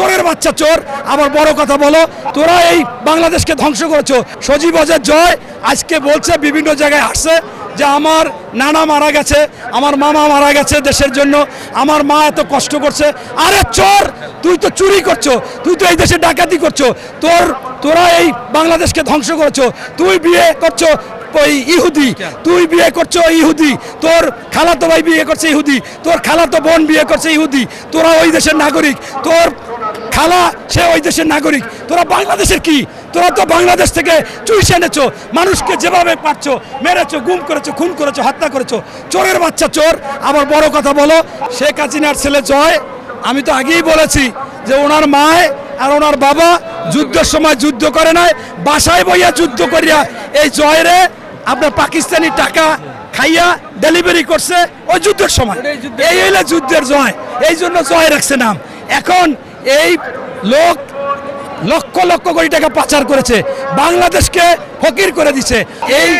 চোরের বাচ্চা চোর। আবার বড় কথা বলো, তোরা এই বাংলাদেশকে ধ্বংস করেছ। সজীব অজয় জয় আজকে বলছে, বিভিন্ন জায়গায় আসছে যে আমার নানা মারা গেছে, আমার মামা মারা গেছে দেশের জন্য, আমার মা এত কষ্ট করছে। আরে চোর, তুই তো চুরি করছ, তুই তো এই দেশে ডাকাতি করছ। তোর, তোরা এই বাংলাদেশকে ধ্বংস করেছ। তুই বিয়ে করছ ওই ইহুদি, তুই বিয়ে করছ ইহুদি। তোর খালাতো ভাই বিয়ে করছে ইহুদি, তোর খালাতো বোন বিয়ে করছে ইহুদি। তোরা ওই দেশের নাগরিক, তোর খালা সে ওই দেশের নাগরিক। তোরা বাংলাদেশের কি? তোরা তো বাংলাদেশ থেকে চুইসে এনেছো মানুষকে যেভাবে পারছ মেরেছো গুম করেছ খুন করেছ হত্যা করেছ চোরের বাচ্চা চোর। আবার বড় কথা বলো শেখ হাসিনার ছেলে জয় আমি তো আগেই বলেছি যে ওনার মায় আর ওনার বাবা যুদ্ধের সময় যুদ্ধ করে নাই বাসায় বইয়া যুদ্ধ করিয়া এই জয়রে আপনার পাকিস্তানি টাকা খাইয়া ডেলিভারি করছে ওই যুদ্ধের সময়। এই হইলে যুদ্ধের জয় এই জন্য জয় রাখছে নাম। এখন এই লোক লক্ষ লক্ষ কোটি টাকা পাচার করেছে, বাংলাদেশকে ফকির করে দিছে। এই,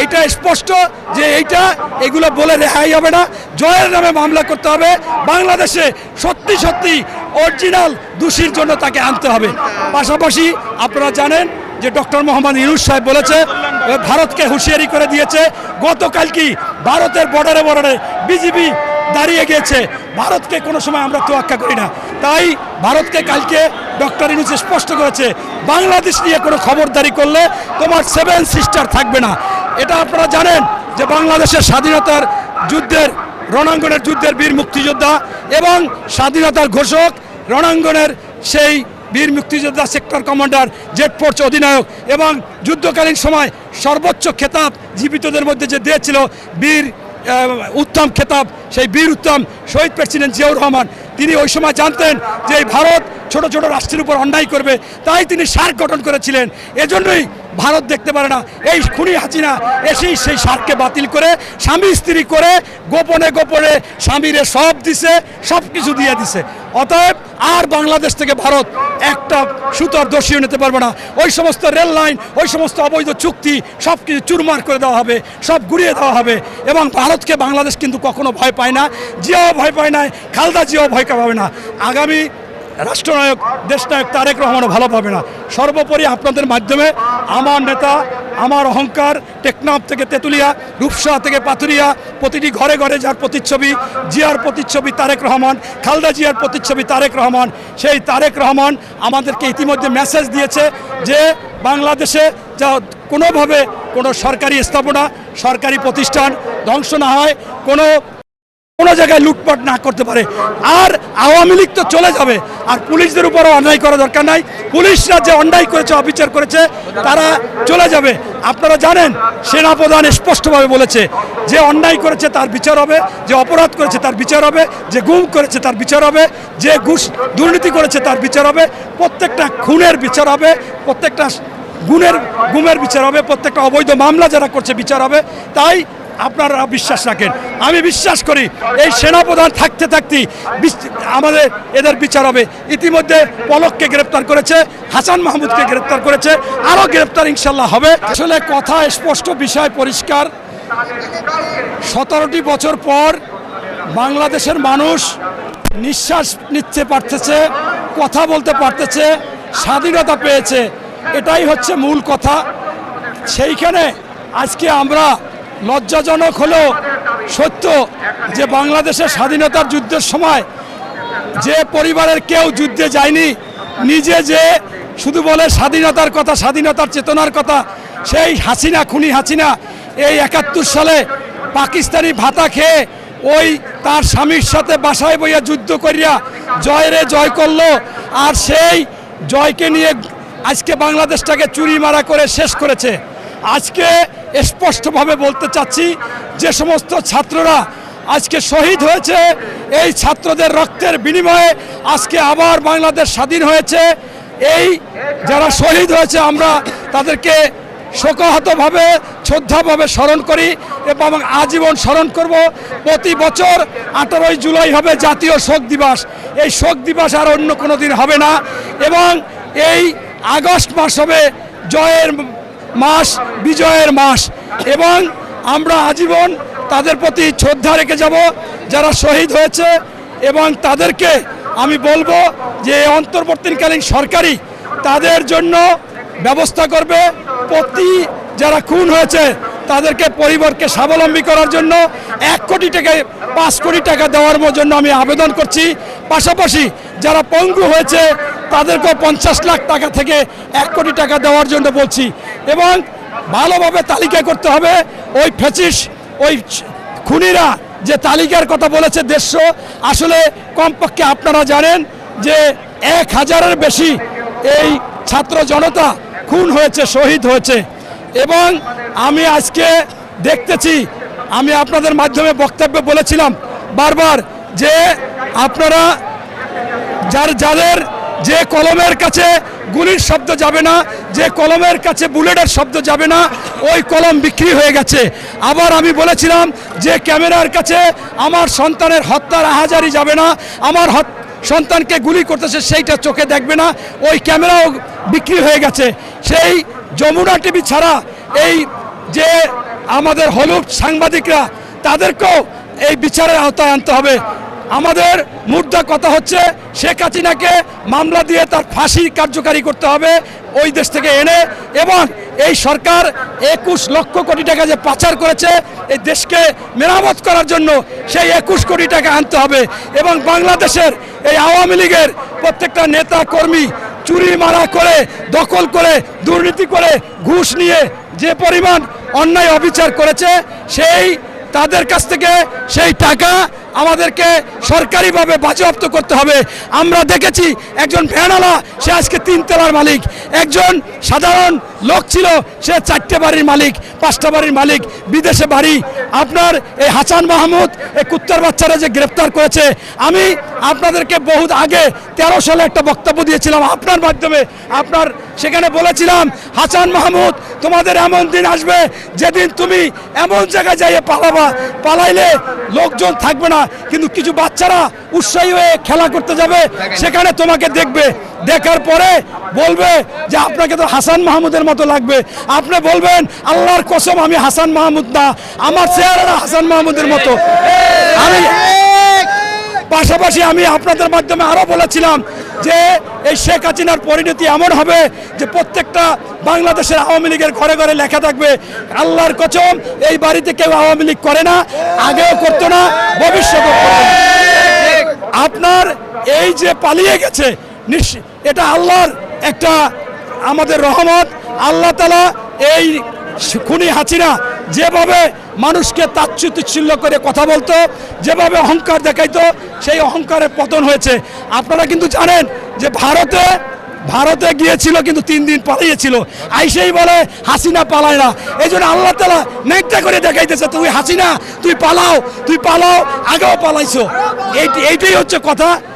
এইটা স্পষ্ট যে এইটা, এগুলো বলে রেহাই হবে না। জয়ের নামে মামলা করতে হবে। বাংলাদেশে সত্যি সত্যি অরিজিনাল দোষীর জন্য তাকে আনতে হবে। পাশাপাশি আপনারা জানেন যে ডক্টর মোহাম্মদ ইউনুস সাহেব বলেছে ভারতকে হুঁশিয়ারি করে দিয়েছে, গতকাল কি ভারতের বর্ডারে বর্ডারে বিজিবি দাঁড়িয়ে গিয়েছে। ভারতকে কোনো সময় আমরা তোয়াক্কা করি না। তাই ভারতকে কালকে ডক্টর ইউনুস স্পষ্ট করেছে, বাংলাদেশ নিয়ে কোনো খবরদারি করলে তোমার সেভেন সিস্টার থাকবে না। এটা আপনারা জানেন যে বাংলাদেশের স্বাধীনতার যুদ্ধের, রণাঙ্গনের যুদ্ধের বীর মুক্তিযোদ্ধা এবং স্বাধীনতার ঘোষক, রণাঙ্গনের সেই বীর মুক্তিযোদ্ধা সেক্টর কমান্ডার, জেট ফোর্স অধিনায়ক এবং যুদ্ধকালীন সময় সর্বোচ্চ খেতাব জীবিতদের মধ্যে যে দিয়েছিল বীর উত্তম খেতাব, সেই বীর উত্তম শহীদ প্রেসিডেন্ট জিয়াউর রহমান। তিনি ওই সময় জানতেন যে ভারত ছোট ছোট রাষ্ট্রের উপর অন্যায় করবে, তাই তিনি সার্ক গঠন করেছিলেন। এজন্যই ভারত দেখতে পারে না। এই খুনি হাসিনা এসেই সেই সার্ককে বাতিল করে, স্বামী স্ত্রী করে, গোপনে গোপনে স্বামীরে সব দিছে সব কিছু দিয়ে দিছে। অতএব আর বাংলাদেশ থেকে ভারত একটা সুতর দোষীও নিতে পারবে না। ওই সমস্ত রেল লাইন, ওই সমস্ত অবৈধ চুক্তি সব কিছু চুরমার করে দেওয়া হবে, সব গুড়িয়ে দেওয়া হবে। এবং ভারতকে বাংলাদেশ কিন্তু কখনো ভয় পায় না। জিয়াও ভয় পায় না, খালদা জিয়াও ভয় পাবে না। আগামী রাষ্ট্রনায়ক, দেশনায়ক তারেক রহমানও ভালো পাবে না। সর্বোপরি আপনাদের মাধ্যমে আমার নেতা, আমার অহংকার, টেকনাফ থেকে তেঁতুলিয়া, রূপসা থেকে পাথুরিয়া, প্রতিটি ঘরে ঘরে যার প্রতিচ্ছবি, জিয়ার প্রতিচ্ছবি তারেক রহমান, খালদা জিয়ার প্রতিচ্ছবি তারেক রহমান। সেই তারেক রহমান আমাদেরকে ইতিমধ্যে মেসেজ দিয়েছে যে বাংলাদেশে যা কোনোভাবে কোনো সরকারি স্থাপনা, সরকারি প্রতিষ্ঠান ধ্বংস না হয়, কোনো কোনো জায়গায় লুটপাট না করতে পারে। আর আওয়ামী লীগ তো চলে যাবে। আর পুলিশদের উপরও অন্যায় করা দরকার নাই। পুলিশরা যে অন্যায় করেছে, অবিচার করেছে, তারা চলে যাবে। আপনারা জানেন, সেনাপ্রধান স্পষ্টভাবে বলেছে, যে অন্যায় করেছে তার বিচার হবে, যে অপরাধ করেছে তার বিচার হবে, যে গুম করেছে তার বিচার হবে, যে ঘুষ দুর্নীতি করেছে তার বিচার হবে, প্রত্যেকটা খুনের বিচার হবে, প্রত্যেকটা গুণের, গুমের বিচার হবে, প্রত্যেকটা অবৈধ মামলা যারা করছে বিচার হবে। তাই আপনারা বিশ্বাস রাখেন। আমি বিশ্বাস করি, এই সেনাপ্রধান থাকতে থাকতেই আমাদের এদের বিচার হবে। ইতিমধ্যে পলককে গ্রেপ্তার করেছে, হাসান মাহমুদকে গ্রেপ্তার করেছে, আরও গ্রেপ্তার ইনশাল্লাহ হবে। আসলে কথা স্পষ্ট, বিষয় পরিষ্কার। সতেরোটি বছর পর বাংলাদেশের মানুষ নিঃশ্বাস নিচ্ছে পারতেছে, কথা বলতে পারতেছে, স্বাধীনতা পেয়েছে। এটাই হচ্ছে মূল কথা। সেইখানে আজকে আমরা লজ্জাজনক হলেও সত্য যে বাংলাদেশের স্বাধীনতার যুদ্ধের সময় যে পরিবারের কেউ যুদ্ধে যায়নি, নিজে যে শুধু বলে স্বাধীনতার কথা, স্বাধীনতার চেতনার কথা, সেই হাসিনা, খুনি হাসিনা এই একাত্তর সালে পাকিস্তানি ভাতা খেয়ে ওই তার স্বামীর সাথে বাসায় বইয়া যুদ্ধ করিয়া জয়রে জয় করল আর সেই জয়কে নিয়ে আজকে বাংলাদেশটাকে চুরি মারা করে শেষ করেছে। আজকে স্পষ্টভাবে বলতে চাচ্ছি, যে সমস্ত ছাত্ররা আজকে শহীদ হয়েছে, এই ছাত্রদের রক্তের বিনিময়ে আজকে আবার বাংলাদেশ স্বাধীন হয়েছে। এই যারা শহীদ হয়েছে, আমরা তাদেরকে শোকাহতভাবে, শ্রদ্ধাভাবে স্মরণ করি এবং আজীবন স্মরণ করব। প্রতি বছর আঠারোই জুলাই হবে জাতীয় শোক দিবস। এই শোক দিবস আর অন্য কোনো দিন হবে না এবং এই আগস্ট মাস হবে জয়ের মাস, বিজয়ের মাস। এবং আমরা আজীবন তাদের প্রতি শ্রদ্ধা রেখে যাব, যারা শহীদ হয়েছে। এবং তাদেরকে আমি বলব যে অন্তর্বর্তীকালীন সরকারি তাদের জন্য ব্যবস্থা করবে। প্রতি যারা খুন হয়েছে, তাদেরকে পরিবারকে স্বাবলম্বী করার জন্য এক কোটি টাকা, পাঁচ কোটি টাকা দেওয়ার জন্য আমি আবেদন করছি। পাশাপাশি যারা পঙ্গু হয়েছে, তাদেরকেও পঞ্চাশ লাখ টাকা থেকে এক কোটি টাকা দেওয়ার জন্য বলছি। এবং ভালোভাবে তালিকা করতে হবে। ওই ফেচিস ওই খুনিরা যে তালিকার কথা বলেছে দেড়শো, আসলে কমপক্ষে আপনারা জানেন যে এক হাজারের বেশি এই ছাত্র জনতা খুন হয়েছে, শহীদ হয়েছে। এবং আমি আজকে দেখতেছি, আমি আপনাদের মাধ্যমে বক্তব্য বলেছিলাম বারবার যে আপনারা যার যাদের যে কলমের কাছে গুলির শব্দ যাবে না, যে কলমের কাছে বুলেটের শব্দ যাবে না, ওই কলম বিক্রি হয়ে গেছে। আবার আমি বলেছিলাম যে ক্যামেরার কাছে আমার সন্তানের হত্যার আহাজারি যাবে না, আমার সন্তানকে গুলি করতেছে সেইটা চোখে দেখবে না, ওই ক্যামেরাও বিক্রি হয়ে গেছে। সেই যমুনা টিভি ছাড়া এই যে আমাদের হলুদ সাংবাদিকরা, তাদেরকেও এই বিচারের আওতায় আনতে হবে। আমাদের মুদ্রা কথা হচ্ছে, শেখ হাসিনাকে মামলা দিয়ে তার ফাঁসি কার্যকারী করতে হবে ওই দেশ থেকে এনে এবং এই সরকার একুশ লক্ষ কোটি টাকা যে পাচার করেছে এই দেশকে মেরামত করার জন্য সেই একুশ কোটি টাকা আনতে হবে এবং বাংলাদেশের এই আওয়ামী লীগের প্রত্যেকটা নেতা কর্মী চুরি মারা করে, দখল করে, দুর্নীতি করে, ঘুষ নিয়ে যে পরিমাণ অন্যায় অবিচার করেছে, সেই তাদের কাছ থেকে সেই টাকা আমাদেরকে সরকারিভাবে বাজেয়াপ্ত করতে হবে। আমরা দেখেছি একজন ভ্যানালা সে আজকে তিন তলার মালিক। একজন সাধারণ লোক ছিল, সে চারটে বাড়ির মালিক, পাঁচটা বাড়ির মালিক, বিদেশে বাড়ি। আপনার এই হাসান মাহমুদ, এই কুত্তার বাচ্চারা যে গ্রেপ্তার করেছে, আমি আপনাদেরকে বহুত আগে তেরো সালে একটা বক্তব্য দিয়েছিলাম আপনার মাধ্যমে। আপনার সেখানে বলেছিলাম, হাসান মাহমুদ, তোমাদের এমন দিন আসবে, যেদিন তুমি এমন জায়গায় যাইয়ে পালাবা। পালাইলে লোকজন থাকবে না। কিন্তু কিছু বাচ্চারা উৎসাহী হয়ে খেলা করতে যাবে। সেখানে তোমাকে দেখবে। দেখার পরে বলবে যে আপনাকে তো হাসান মাহমুদের মতো লাগবে। আপনি বলবেন, আল্লাহর কসম, আমি হাসান মাহমুদ না। আমার চেহারা হাসান মাহমুদের মতো। আমি পাশাপাশি আমি আপনাদের মাধ্যমে আরও বলেছিলাম যে এই শেখ হাসিনার পরিণতি এমন হবে যে প্রত্যেকটা বাংলাদেশের আওয়ামী লীগের ঘরে ঘরে লেখা থাকবে, আল্লাহর কচম এই বাড়িতে কেউ আওয়ামী লীগ করে না, আগেও করতো না না। আপনার এই যে পালিয়ে গেছে এটা আল্লাহর একটা আমাদের রহমত আল্লাহ তালা এই খুনি হাসিনা যেভাবে মানুষকে তাচ্ছুতিচ্ছিল্য করে কথা বলতো, যেভাবে অহংকার দেখাইতো, সেই অহংকারের পতন হয়েছে। আপনারা কিন্তু জানেন যে ভারতে ভারতে গিয়েছিল কিন্তু তিন দিন পালিয়েছিল। আইসেই বলে, হাসিনা পালায় না। এই জন্য আল্লাহ তালা নেকটা করে দেখাইতেছে তুই হাসিনা, তুই পালাও তুই পালাও, আগেও পালাইছো। এই এইটাই হচ্ছে কথা।